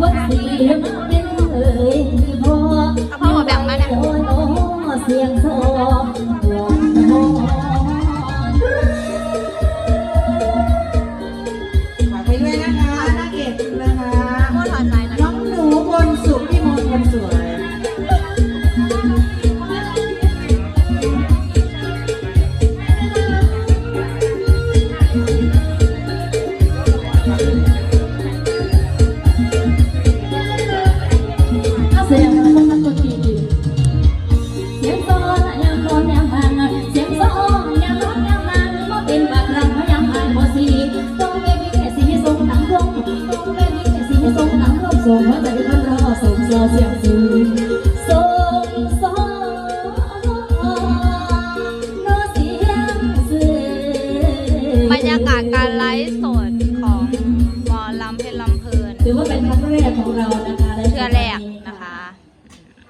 วัดสีมเป็นเอ่ยพ่อพ่อแบบมาเนี่ยงเธอ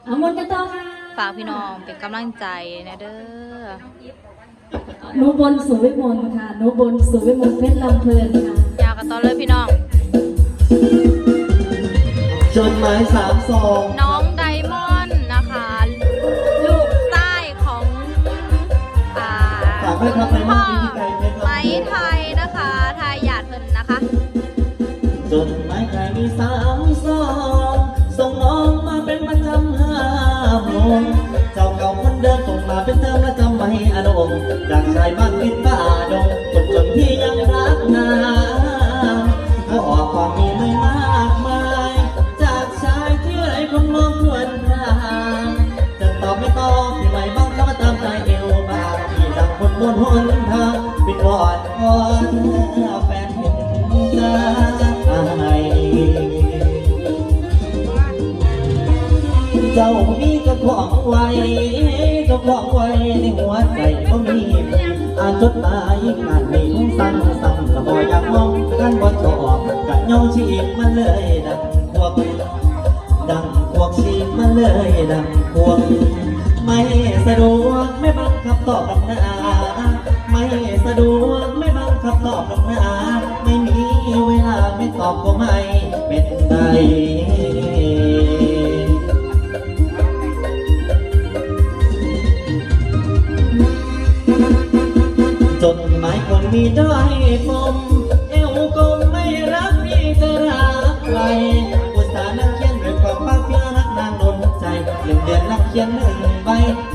เอามนต์กันต่อค่ะฝากพี่น้องเป็นกำลังใจนะเด้อหนุบนสุวิมลค่ะหนุบนสุวิมลเพชรลำเพลินค่ะยาวกันต่อเลยพี่น้อง จดหมายสามซองน้องไดมอนด์นะคะ ลูกใต้ของอ่าฝากให้ทำในพ่บ้าอนที่ไกลเพชรไม้ไทยนะคะทายหยาดเพิ่นนะคะ จดหมายใครมีสาม โมงเจ้าเก่าคนเดิมส่งมาเป็นเติมและจำไม่อารมณ์จากชายบ้านติดป่าดงคนจนที่ยังรักนาเขออกความมีไม่มากมาย จากชายที่ไรคนมองควรทางจะตอบไม่ตอบที่ไม่บ้างก็มาตามใจเอวบางที่ดังคนบนหนทางปิดวอดวอนแฟนเห็นใจเจ้ามี ของไว้เจ้าของไว้ในหัวใจก็มีอาจดหมายการมีทุ่งสั่งสั่งกระบอกอยากมองกันบ่ชอบกะเงาชีมันเลยดังควบดังพวกชีมาเลยดังพวกไม่สะดวกไม่บังคับตอบกับนาไม่สะดวกไม่บังคับตอบกับนาไม่มีเวลาไม่ตอบก็ไม่เป็นไร หมายคนมีด้อยปมเอวกลมไม่รักพี่จะรักใครอุตส่าห์นั่งเขียนด้วยความภาคเพียรรักนางโดนใจหนึ่งเดือนนั่งเขียนหนึ่งใบ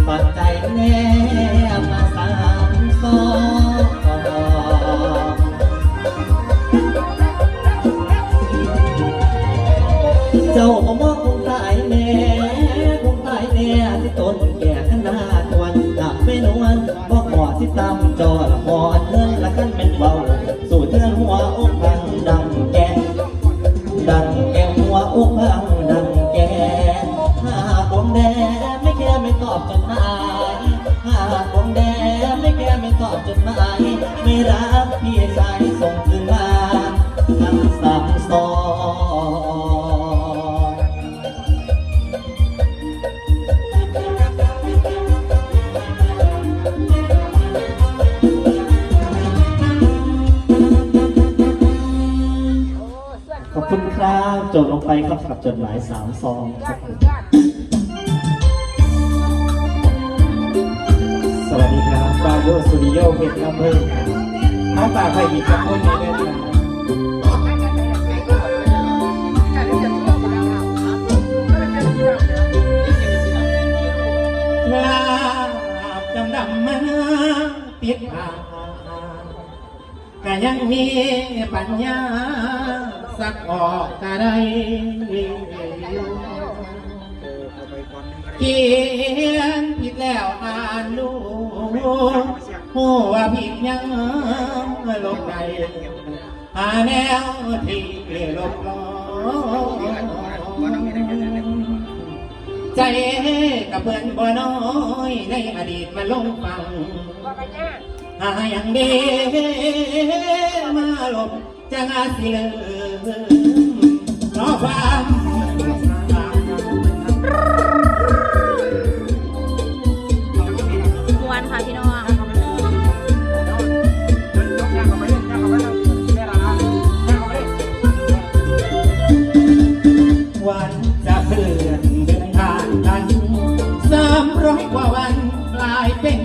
ปัดใจแนบมาสามซองเจ้าก็มองคงตายแน่คงตายแน่ที่ต้นแก่ขนาดวันหลับไม่นวลบอก อที่ตามจอละหมอเทินละกันเป็น จบลงไปครับกับจดหมายสามซองครับผมสวัสดีครับบาโยสตูดิโอเพชรลำเพิ่งน้องฝากใครอีกครับคนนี้ด้วยครับกราบดำดำมาปิดผาก็ยังมีปัญญา สักออกกะได้เขียนผิดแล้วอ่านดูหัวผิดยังลบใจหาแนวที่ลบลอใจกับเพื่อนบ่น้อยในอดีตมาลงฟังหาอย่างดีมาลบ จะงาสิเลยรอความมวนค่ะพี่น้องวันจะเพื่อนเดินทางกันสามร้อยกว่าวันกลายเป็น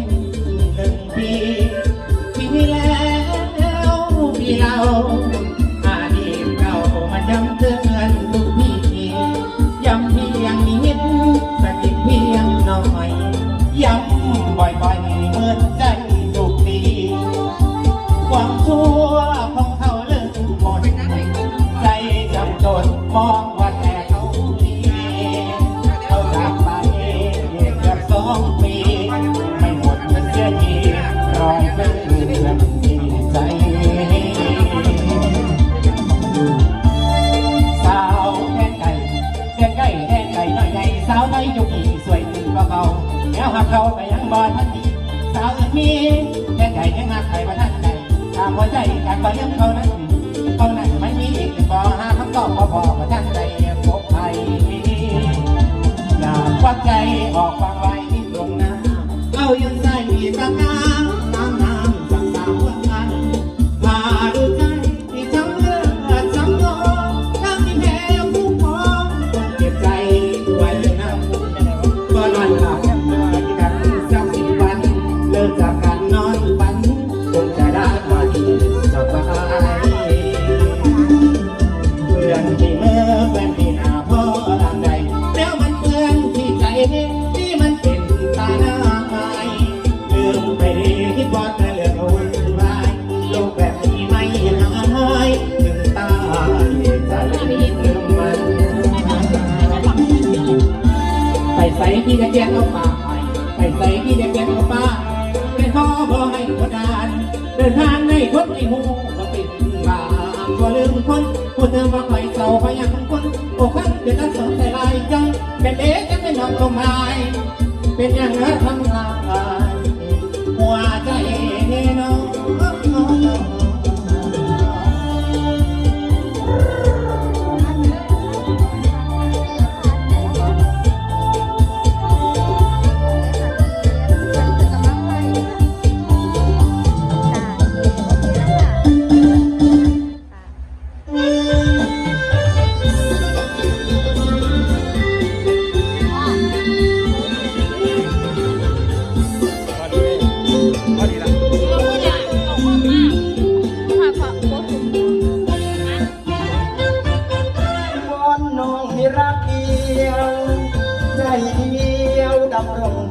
หนึ่งปีปีแล้วปีเรา ใครมาทันใจตามหัวใจการบ่เลี้ยงเขานั้นเขา ไปใส่ที่จะแกงเอาป่าไปใส่ที่จะแกงเอาป่าเป็นพ่อพอให้กดดานเดินทางในคนในหูก็ติดบาก็ลืมคนผู้เธอมาคอยเศร้าพยังคนโอ้ขันเป็นนักสนใจลายจังเป็นเด็กจะเป็นน้องตรงไม้เป็นอย่างนั้นทำลายหัวใจ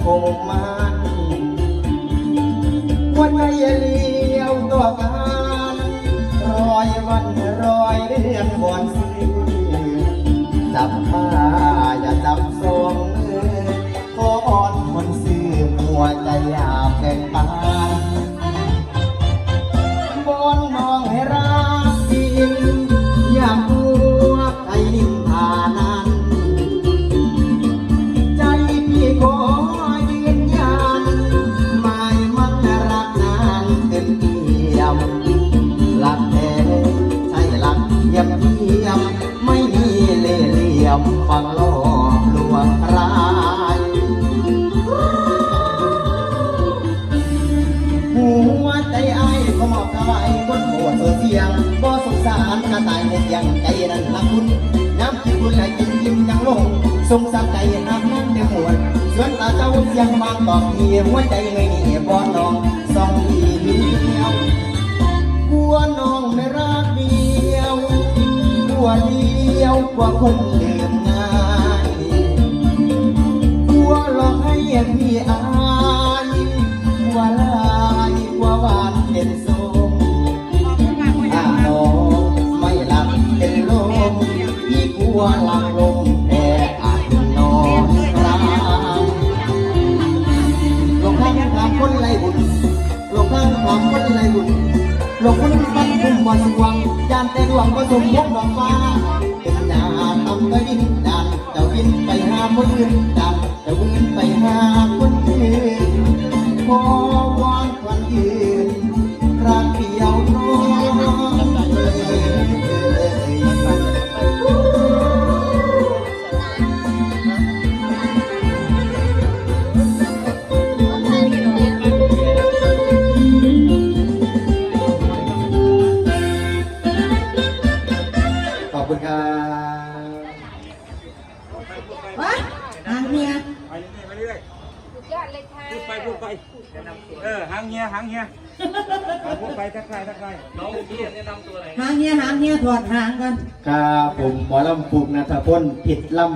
ำรงคมันวันใจเลี้ยวตัวกันรอยวันรอยเรื่องบ่อน วนส่วนตาเจ้าเสียงบางตอบทีหัวใจไม่หนีบ่น้องสองทีเดียวกลัวน้องไม่รักเดียวกลัวเดียวกว่าคนลืมง่ายกลัวหลอกให้พี่อายกลัวลายกลัวหวานเป็นทรงถ้าน้องไม่หลับเป็นลมพี่กลัวหลับลง บุญหลงข้างทางคนไรบุญหลงคนบ้านคุมวันวังยานแต่ดวงก็สมพบดอกฟ้าเป็นหน้าทำไปดินดานเจ้าวินไปหาคนอื่นดานเจ้าวินไปหาคนอื่นขอวอนควันยืน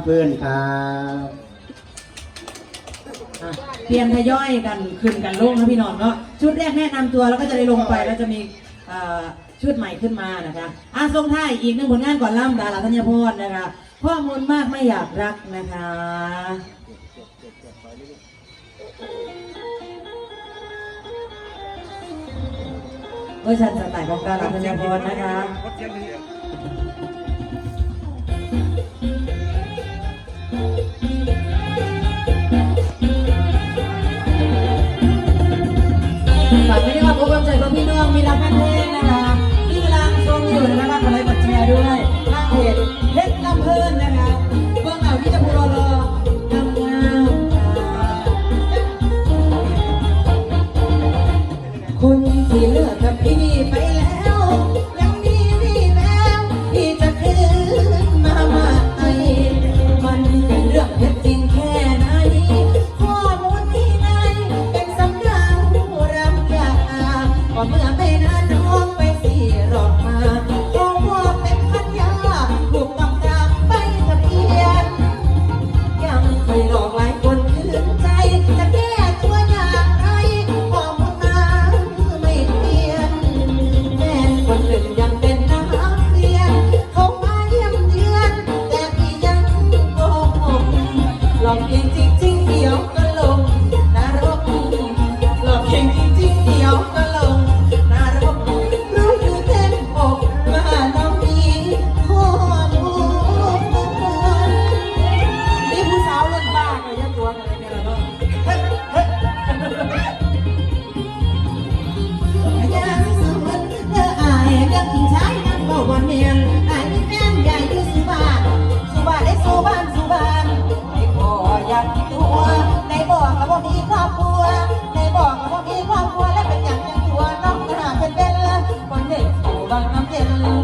พลินครับอะเปลี่ยนทยอยกันขึ้นกันลงนะพี่น้องเนาะชุดแรกแนะนำตัวแล้วก็จะได้ลงไปแล้วจะมีเอ่อชุดใหม่ขึ้นมานะคะอะส่งท้ายอีกหนึ่งผลงานก่อนล่ำดาราธัญพรนะคะข้อมูลมากไม่อยากรักนะคะ เวอร์ชันสไตล์ของดาราธัญพรนะคะกดเสียงดี ฝากไว้ด้วยครับพบกับใจเพื่อพี่น้องมีรับแฟนเพลงนะคะที่กำลังชมอยู่นะคะฝากกดไลค์กดแชร์ด้วยทางเพจเพชรลำเพลินนะคะเบื้องหลังที่จะพูรอรอ น้องไปสี่รอบ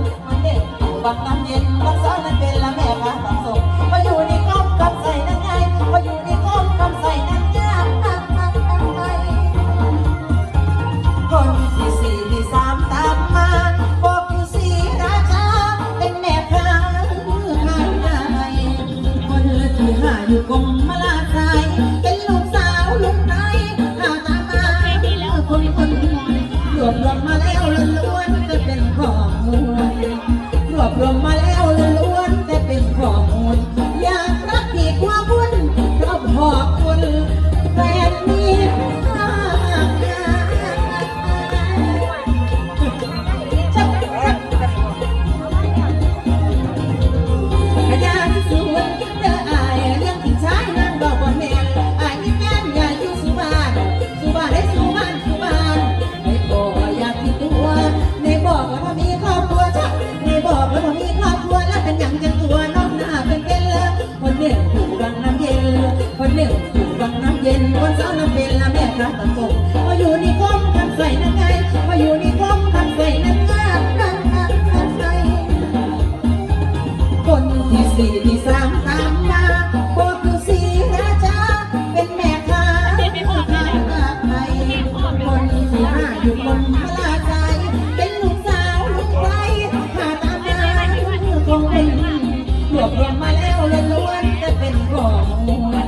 เย็นเด็กอยู่บางน้ำเย็นบางสานั้นเป็นละแม่พาสังสม รวมมาแล้วล้วนแต่เป็นข้อมูล เป็นขอมูล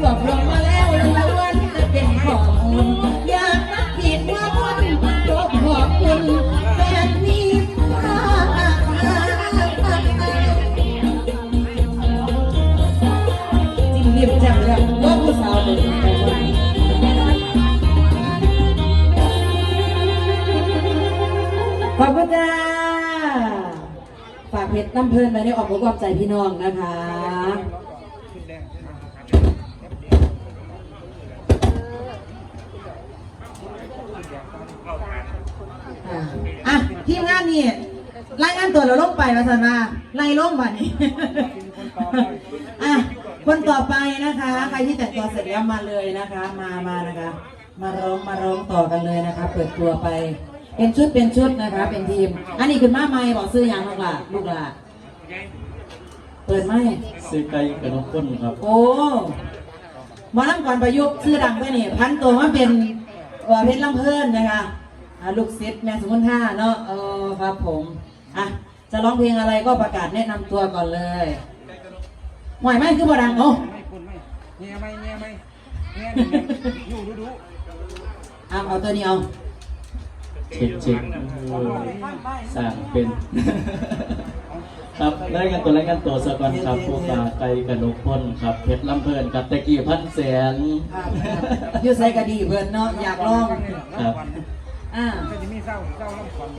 รวบรวมมาแล้วล้วนจะเป็นขอมูลอยากนักผิดว่าคนรบขอบคุณแฟนนี้พาจิ้มเรียบจังเลยว่าผู้สาวเลยขอบคุณจ้าฝากเพจน้ำเพลินไว้ในออกความใจพี่น้องนะคะ อะอะทีมงานนี่รายงานตัวเราลงไปมาสันมาไล่ลงมานี่อะคนต่อไปนะคะ ใครที่แต่งตัวเสร็จแล้วมาเลยนะคะ มามานะคะ มาร้องมาร้องต่อกันเลยนะคะ เปิดตัวไป เป็นชุดเป็นชุดนะคะ เป็นทีม อันนี้คือมาไม่บอกซื้อยังลูกหล่ะลูกหล่ะเปิดไหมซื้อไก่กับนกข้นครับ โอ้หมอลำก่อนประยุกต์ชื่อดังไปนี่พันตัวมาเป็น เอ่อเพชรลำเพลินนะคะอ่าลูกศิษย์แม่สมุนท่าเนาะเออครับผมอะจะร้องเพลงอะไรก็ประกาศแนะนำตัวก่อนเลยหวยไหมคือบ่ดังโอ้ไม่คุณไม่เงียไม่เงียไม่เงียหนึ่งอยู่ดูดูเอาเอาตัวนี้เอาเช็คเช็คเออสั่งเป็น ครับรายงานตัวรายงานตัวสกอนครับผู้กาไก่กับนกข้นครับเพชรลำเพลินครับตะกี้พันแสนอยู่ใส่กระดีเบิร์นเนาะอยากลองครับอ่าจะมีเศร้าเศร้าลำคอน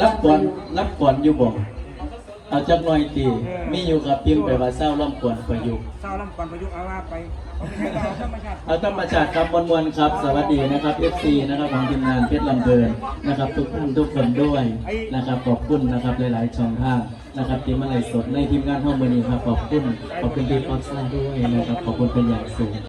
รับก่อนรับก่อนอยู่บ่เอาจักหน่อยตีมีอยู่กับพิมพ์ไปว่าเศร้าล่ำกวนประยุกต์เศร้าลำก่อนประยุกต์เอาว่าไปเอาไปใช้ต่อธรรมชาติเอาธรรมชาติครับมวลๆครับ สวัสดีนะครับ FC นะครับของทีมงานเพชรลำเพลินนะครับ ทุกท่านทุกคนด้วยนะครับขอบคุณนะครับหลาย ๆ ช่องทาง นะครับที่มาไรสดในทีมงานห้องมือนี้ครับขอบคุณขอบคุณพี่ป๊อปซ่าด้วยนะครับขอบคุณเป็นอย่างสูง